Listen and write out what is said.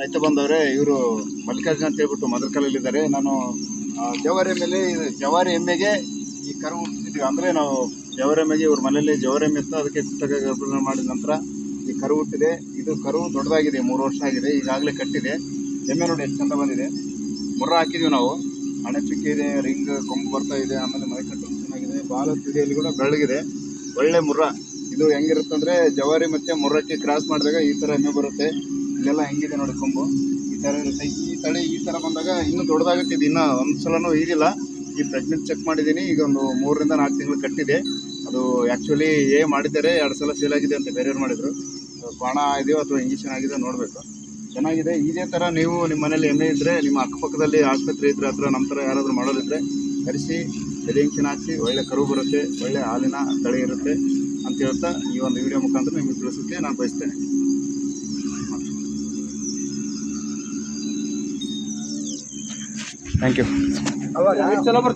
ರೈತ ಬಂದವರೇ, ಇವರು ಮಲ್ಲಿಕಾರ್ಜುನ ಅಂತ ಹೇಳ್ಬಿಟ್ಟು ಮದರ್ಕಲ್ಲಲ್ಲಿದ್ದಾರೆ ನಾನು ಜವಾರಿ ಎಮ್ಮೆಲೆ, ಜವಾರಿ ಎಮ್ಮೆಗೆ ಈ ಕರು ಹುಟ್ಟಿದ್ವಿ. ಅಂದರೆ ನಾವು ಜವಾರಿ ಎಮ್ಮೆಗೆ ಇವ್ರ ಮನೆಯಲ್ಲಿ ಜವಾರಿ ಎಮ್ಮೆ ಇತ್ತು. ಅದಕ್ಕೆ ಕೃತಕ ಮಾಡಿದ ನಂತರ ಈ ಕರು ಹುಟ್ಟಿದೆ. ಇದು ಕರು ದೊಡ್ಡದಾಗಿದೆ, ಮೂರು ವರ್ಷ ಆಗಿದೆ. ಈಗಾಗಲೇ ಕಟ್ಟಿದೆ. ಎಮ್ಮೆ ನೋಡಿ ಎಷ್ಟು ಚಂದ ಬಂದಿದೆ. ಮುರ್ರ ಹಾಕಿದ್ವಿ ನಾವು. ಹಣೆ ಚುಕ್ಕಿ ಇದೆ, ರಿಂಗ್ ಕೊಂಬು ಬರ್ತಾ ಇದೆ, ಆಮೇಲೆ ಮೈ ಕಟ್ಟು ಚೆನ್ನಾಗಿದೆ. ಬಾಲ ತುದಿಯಲ್ಲಿ ಕೂಡ ಬೆಳ್ಳಗಿದೆ ಒಳ್ಳೆ ಮುರ್ರ. ಇದು ಹೆಂಗಿರುತ್ತಂದ್ರೆ ಜವಾರಿ ಮತ್ತೆ ಮುರ್ರಕ್ಕೆ ಕ್ರಾಸ್ ಮಾಡಿದಾಗ ಈ ಥರ ಎಮ್ಮೆ ಬರುತ್ತೆ. ಇಲ್ಲೆಲ್ಲ ಹೆಂಗಿದೆ ನೋಡಿ ಕೊಂಬು. ಈ ಥರ ಇರುತ್ತೆ. ಈ ತಳಿ ಈ ಥರ ಬಂದಾಗ ಇನ್ನೂ ದೊಡ್ಡದಾಗುತ್ತೆ. ಇದು ಇನ್ನೂ ಒಂದು ಸಲನೂ ಈಗಿಲ್ಲ ಈ ಪ್ರೆಗ್ನೆಂಟ್ ಚೆಕ್ ಮಾಡಿದ್ದೀನಿ. ಈಗ ಒಂದು ಮೂರರಿಂದ ನಾಲ್ಕು ತಿಂಗಳು ಕಟ್ಟಿದೆ. ಅದು ಆ್ಯಕ್ಚುಲಿ ಏ ಮಾಡಿದ್ದಾರೆ. ಎರಡು ಸಲ ಸೇಲ್ ಆಗಿದೆ ಅಂತ ಬೇರೆಯವ್ರು ಮಾಡಿದರು. ಬಾಣ ಇದೆಯೋ ಅಥವಾ ಇಂಜೆಕ್ಷನ್ ಆಗಿದೆ ನೋಡಬೇಕು. ಚೆನ್ನಾಗಿದೆ. ಇದೇ ಥರ ನೀವು ನಿಮ್ಮ ಮನೇಲಿ ಎಮ್ಮೆ ಇದ್ದರೆ ನಿಮ್ಮ ಅಕ್ಕಪಕ್ಕದಲ್ಲಿ ಆಸ್ಪತ್ರೆ ಇದ್ದರೆ ಅಥವಾ ನಮ್ಮ ಥರ ಯಾರಾದರೂ ಮಾಡೋದಿದ್ರೆ ಕರೆಸಿ. ಇಂಜೆಕ್ಷನ್ ಹಾಕಿಸಿ. ಒಳ್ಳೆ ಕರು ಬರುತ್ತೆ. ಒಳ್ಳೆ ಹಾಲಿನ ತಳಿ ಇರುತ್ತೆ ಅಂತ ಹೇಳ್ತಾ ಈ ಒಂದು ವಿಡಿಯೋ ಮುಖಾಂತರ ನಿಮಗೆ ತಿಳಿಸೋಕ್ಕೆ ನಾನು ಬಯಸ್ತೇನೆ. ಥ್ಯಾಂಕ್ ಯು ಚಲೋ